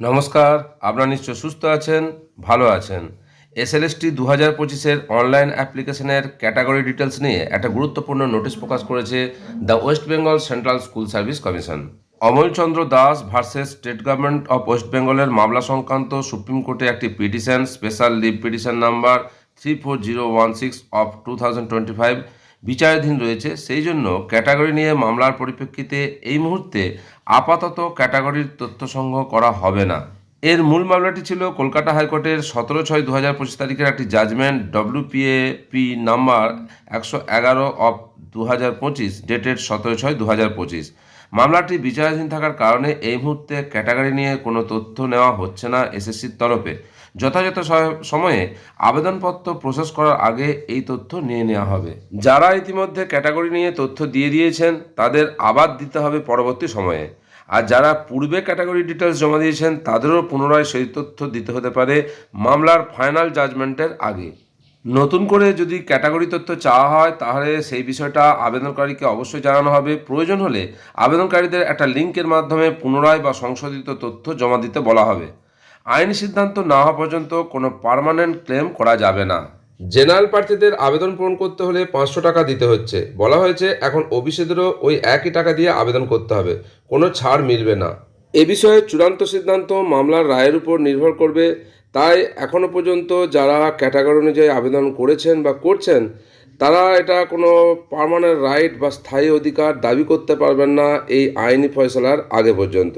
নমস্কার, আপনারা নিশ্চয় সুস্থ আছেন, ভালো আছেন। এসএলএসটি দু হাজার পঁচিশের অনলাইন অ্যাপ্লিকেশনের ক্যাটাগরি ডিটেলস নিয়ে একটা গুরুত্বপূর্ণ নোটিশ প্রকাশ করেছে the West Bengal central school service commission. Amalchandra Das versus state government of West বেঙ্গলের মামলা সংক্রান্ত সুপ্রিম কোর্টে একটি petition, special leave petition number three four zero one six of two thousand twenty five বিচারাধীন রয়েছে। সেই জন্য ক্যাটাগরি নিয়ে মামলার পরিপ্রেক্ষিতে এই মুহূর্তে আপাতত ক্যাটাগরির তথ্য সংগ্রহ করা হবে না। এর মূল মামলাটি ছিল কলকাতা হাইকোর্টের সতেরো ছয় দু হাজার পঁচিশ তারিখের একটি জাজমেন্ট ডব্লিউপিএ পি নাম্বার একশো এগারো অফ দু হাজার পঁচিশ ডেটেড সতেরো ছয় দু হাজার পঁচিশ। মামলাটি বিচারাধীন থাকার কারণে এই মুহূর্তে ক্যাটাগরি নিয়ে কোনো তথ্য নেওয়া হচ্ছে না এসএসসির তরফে। যথাযথ সময়ে আবেদনপত্র প্রসেস করার আগে এই তথ্য নিয়ে নেওয়া হবে। যারা ইতিমধ্যে ক্যাটাগরি নিয়ে তথ্য দিয়ে দিয়েছেন, তাদের আবার দিতে হবে পরবর্তী সময়ে। আর যারা পূর্বে ক্যাটাগরি ডিটেলস জমা দিয়েছেন, তাদেরও পুনরায় সেই তথ্য দিতে হতে পারে মামলার ফাইনাল জাজমেন্টের আগে। নতুন করে যদি ক্যাটাগরি তথ্য চাওয়া হয়, তাহলে সেই বিষয়টা আবেদনকারীকে অবশ্যই জানানো হবে। প্রয়োজন হলে আবেদনকারীদের একটা লিঙ্কের মাধ্যমে পুনরায় বা সংশোধিত তথ্য জমা দিতে বলা হবে। আইনি সিদ্ধান্ত না হওয়া পর্যন্ত কোনো পার্মানেন্ট ক্লেম করা যাবে না। জেনারেল প্রার্থীদের আবেদন পূরণ করতে হলে পাঁচশো টাকা দিতে হচ্ছে। বলা হয়েছে, এখন ওবিসিদেরও ওই একই টাকা দিয়ে আবেদন করতে হবে। কোনো ছাড় মিলবে না। এ বিষয়ে চূড়ান্ত সিদ্ধান্ত মামলার রায়ের উপর নির্ভর করবে। তাই এখনও পর্যন্ত যারা ক্যাটাগরি অনুযায়ী আবেদন করেছেন বা করছেন, তারা এটা কোনো পার্মানেন্ট রাইট বা স্থায়ী অধিকার দাবি করতে পারবেন না এই আইনি ফয়সলার আগে পর্যন্ত।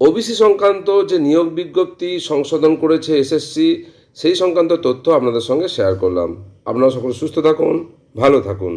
ওবিসি সংক্রান্ত যে নিয়োগ বিজ্ঞপ্তি সংশোধন করেছে এসএসসি সেই সংক্রান্ত তথ্য আপনাদের সঙ্গে শেয়ার করলাম। আপনারা সকল সুস্থ থাকুন ভালো থাকুন।